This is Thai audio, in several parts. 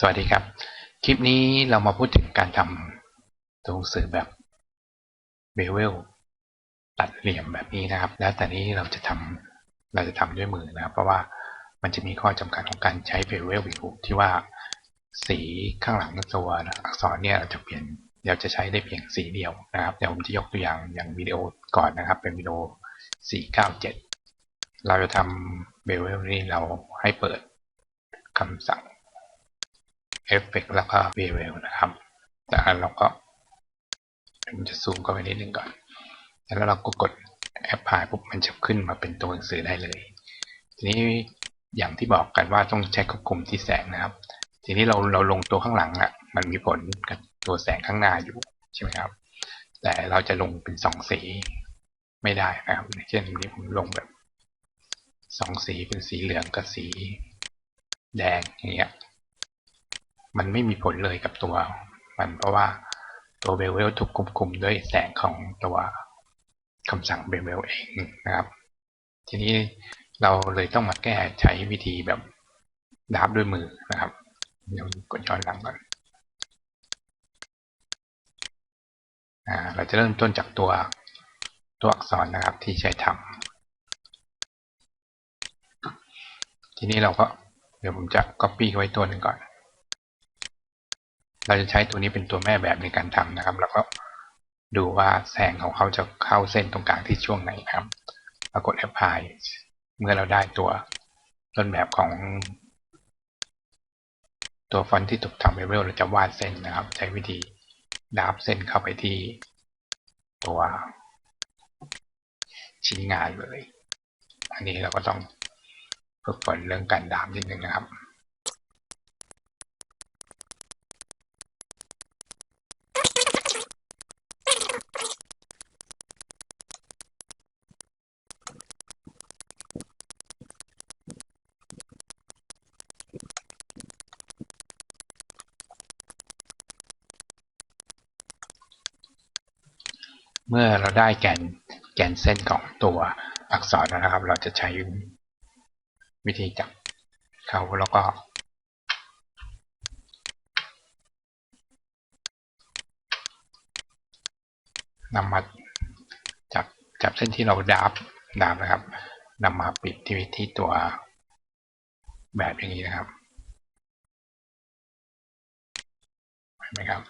สวัสดีครับ คลิปนี้เรามาพูดถึงการทำตัวหนังสือแบบเบเวลตัดเหลี่ยมแบบนี้นะครับ แล้วแต่นี้เราจะทำเราจะทำด้วยมือนะครับ เพราะว่ามันจะมีข้อจำกัดของการใช้เบเวลอยู่ที่ว่าสีข้างหลังตัวอักษรเนี่ยเราจะเปลี่ยนเราจะใช้ได้เพียงสีเดียวนะครับเดี๋ยวผมจะยกตัวอย่างอย่างวิดีโอก่อนนะครับ เป็นวิดีโอ 497 เราจะทำเบเวลนี่เราให้เปิดคำสั่ง เอฟเฟกแล้วก็เวเวลนะครับจากนั้นเราก็ผมจะซูมเข้าไปนิดนึงก่อน แล้วเราก็กดแอปพลายปุ๊บมันจะขึ้นมาเป็นตัวหนังสือได้เลย ทีนี้อย่างที่บอกกันว่าต้องใช้ควบคุมที่แสงนะครับ ทีนี้เราเราลงตัวข้างหลังอะ่ะ มันมีผลกับตัวแสงข้างหน้าอยู่ใช่ไหมครับ แต่เราจะลงเป็นสองสีไม่ได้นะครับเช่นนี้ผมลงแบบสองสีเป็นสีเหลืองกับสีแดงอย่างเงี้ย มันไม่มีผลเลยกับตัว มันเพราะว่าตัวเบลเวลถูกควบคุมด้วยแสงของตัวคำสั่งเบลเวลเองนะครับ ทีนี้เราเลยต้องมาแก้ใช้วิธีแบบดับด้วยมือนะครับ เดี๋ยวกดย้อนหลังก่อนเราจะเริ่มต้นจากตัวตัวอักษรนะครับที่ใช้ทำทีนี้เราก็เดี๋ยวผมจะ Copy ไว้ตัวหนึ่งก่อน เราจะใช้ตัวนี้เป็นตัวแม่แบบในการทำนะครับ แล้วก็ดูว่าแสงของเขาจะเข้าเส้นตรงกลางที่ช่วงไหนครับปรากฏ Apply เมื่อเราได้ตัวต้นแบบของ ตัวฟอนต์ที่ถูกทำเวลเราจะวาดเส้นนะครับ ใช้วิธีดาบเส้นเข้าไปที่ตัวชิ้นงานเลย อันนี้เราก็ต้องฝึกฝนเรื่องการดามนิดนึงนะครับ เมื่อเราได้แกนแกนเส้นของตัวอักษรนะครับ เราจะใช้วิธีจับเขาแล้วก็นำมาจับจับเส้นที่เราดาบดาบนะครับนำมาปิดที่ที่ตัวแบบอย่างนี้นะครับเห็นไหมครับ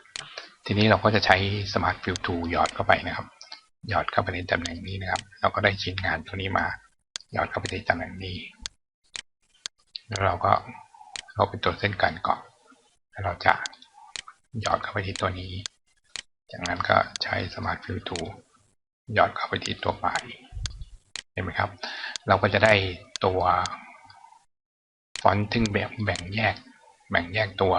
ทีนี้เราก็จะใช้ Smart Fill Tool หยอดเข้าไปนะครับ หยอดเข้าไปในตำแหน่งนี้นะครับ เราก็ได้ชิ้นงานตัวนี้มา หยอดเข้าไปในตำแหน่งนี้ แล้วเราก็เราเป็นตัวเส้นกันก่อนแล้วเราจะหยอดเข้าไปที่ตัวนี้ จากนั้นก็ใช้ Smart Fill Tool หยอดเข้าไปที่ตัวปลายเห็นไหมครับ เราก็จะได้ตัวฟอนต์ทึ่งแบบแบ่งแยกแบ่งแยกตัว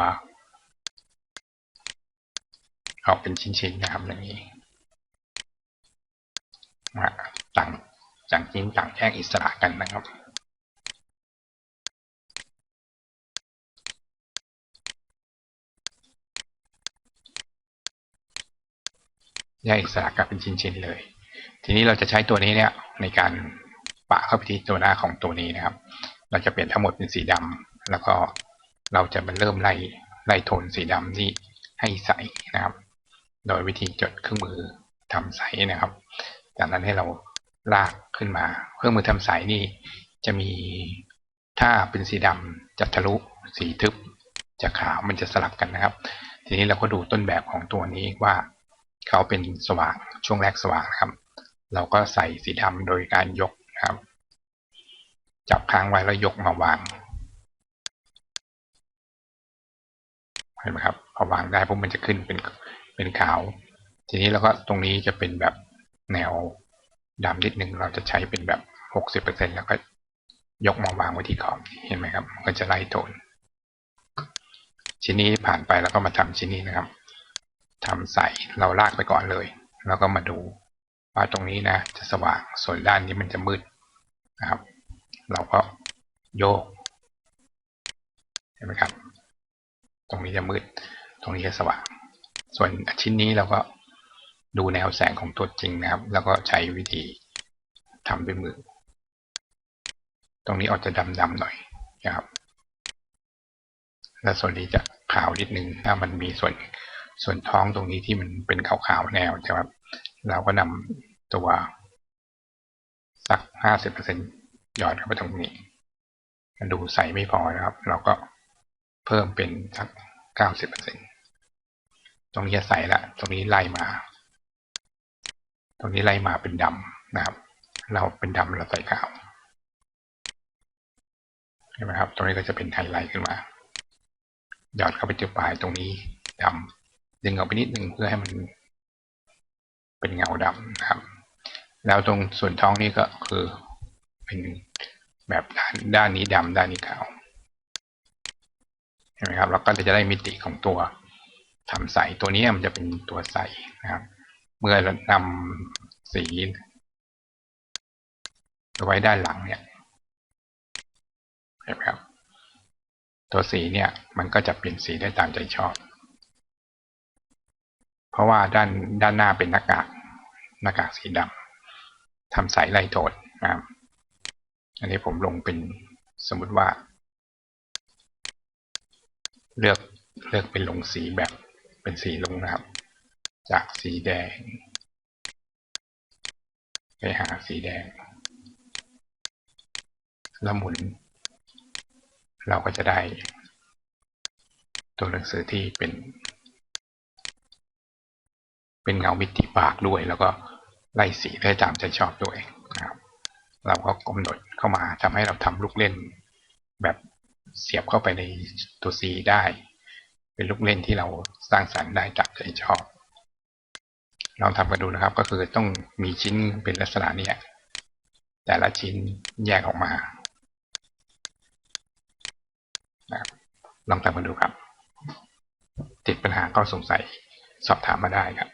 ออกเป็นชิ้นๆนะครับอย่างนี้ต่างจากชิ้นต่างแยกอิสระกันนะครับแยกอิสระกันเป็นชิ้นๆเลย ทีนี้เราจะใช้ตัวนี้เนี่ยในการปะเข้าไปที่ตัวหน้าของตัวนี้นะครับ เราจะเปลี่ยนทั้งหมดเป็นสีดำแล้วก็เราจะมาเริ่มไล่ไล่โทนสีดำที่ให้ใสนะครับ โดยวิธีจดเครื่องมือทำใสนะครับ จากนั้นให้เราลากขึ้นมา เครื่องมือทำสนี่จะมีถ้าเป็นสีดำจะทะลุสีทึบจะขาวมันจะสลับกันนะครับ ทีนี้เราก็ดูต้นแบบของตัวนี้ว่าเขาเป็นสว่างช่วงแรกสว่างครับ เราก็ใส่สีดำโดยการยกนะครับ จับค้างไว้แล้วยกมาวางเห็นไหมครับพอวางได้พวกมันจะขึ้นเป็น เป็นขาว ทีนี้แล้วก็ตรงนี้จะเป็นแบบแนวดำนิดนึงเราจะใช้เป็นแบบหกสิบเปอร์เซ็นแล้วก็ยกมาวางไว้ที่ขอบเห็นไหมครับก็จะไล่โทน ชิ้นนี้ผ่านไปแล้วก็มาทำชิ้นนี้นะครับทำใส่เราลากไปก่อนเลย แล้วก็มาดูว่าตรงนี้นะ จะสว่างส่วนด้านนี้มันจะมืดนะครับ เราก็โยกเห็นไหมครับ ตรงนี้จะมืด ตรงนี้จะสว่าง ส่วนชิ้นนี้เราก็ดูแนวแสงของตัวจริงนะครับ แล้วก็ใช้วิธีทำด้วยมือ ตรงนี้อาจจะดำๆหน่อยนะครับ และส่วนนี้จะขาวนิดนึงถ้ามันมีส่วนส่วนท้องตรงนี้ที่มันเป็นขาวๆแนวใช่ไหมเราก็นำตัวสักห้าสิบเปอร์เซ็นหยอดเข้าไปตรงนี้มันดูใสไม่พอนะครับ เราก็เพิ่มเป็นสักเก้าสิบเปอร์เซ็นต ตรงนี้จะใส่ละตรงนี้ไล่มา ตรงนี้ไล่มาเป็นดำนะครับ เราเป็นดำเราใส่ขาวเห็นไหมครับ ตรงนี้ก็จะเป็นไฮไลท์ขึ้นมา หยอดเข้าไปที่ปลายตรงนี้ดำดึงออกไปนิดนึงเพื่อให้มันเป็นเงาดำนะครับ แล้วตรงส่วนท้องนี่ก็คือเป็นแบบด้านด้านนี้ดำด้านนี้ขาวเห็นไหมครับ เราก็จะได้มิติของตัว ทำใสตัวนี้มันจะเป็นตัวใสนะครับ เมื่เรานำสีไว้ด้านหลังเนี่ยเห็นไหมครับ ตัวสีเนี่ยมันก็จะเปลี่ยนสีได้ตามใจชอบ เพราะว่าด้านด้านหน้าเป็นหน้ากากหน้ากากสีดำทำใสไล่โทนนะครับอันนี้ผมลงเป็นสมมุติว่า เลือกเลือกเป็นลงสีแบบ เป็นสีลงนะครับ จากสีแดง ไปหาสีแดง แล้วหมุน เราก็จะได้ ตัวหนังสือที่เป็น เป็นเงามิติปากด้วยแล้วก็ไล่สีได้ตามใจชอบด้วยนะครับ เราก็กำหนดเข้ามาทำให้เราทำลูกเล่นแบบเสียบเข้าไปในตัว C ได้ เป็นลูกเล่นที่เราสร้างสรรค์ได้จากใจชอบลองทำกันดูนะครับ ก็คือต้องมีชิ้นเป็นลักษณะเนี้ยแต่ละชิ้นแยกออกมานะครับลองทำกันดูครับ ติดปัญหาก็สงสัยสอบถามมาได้ครับ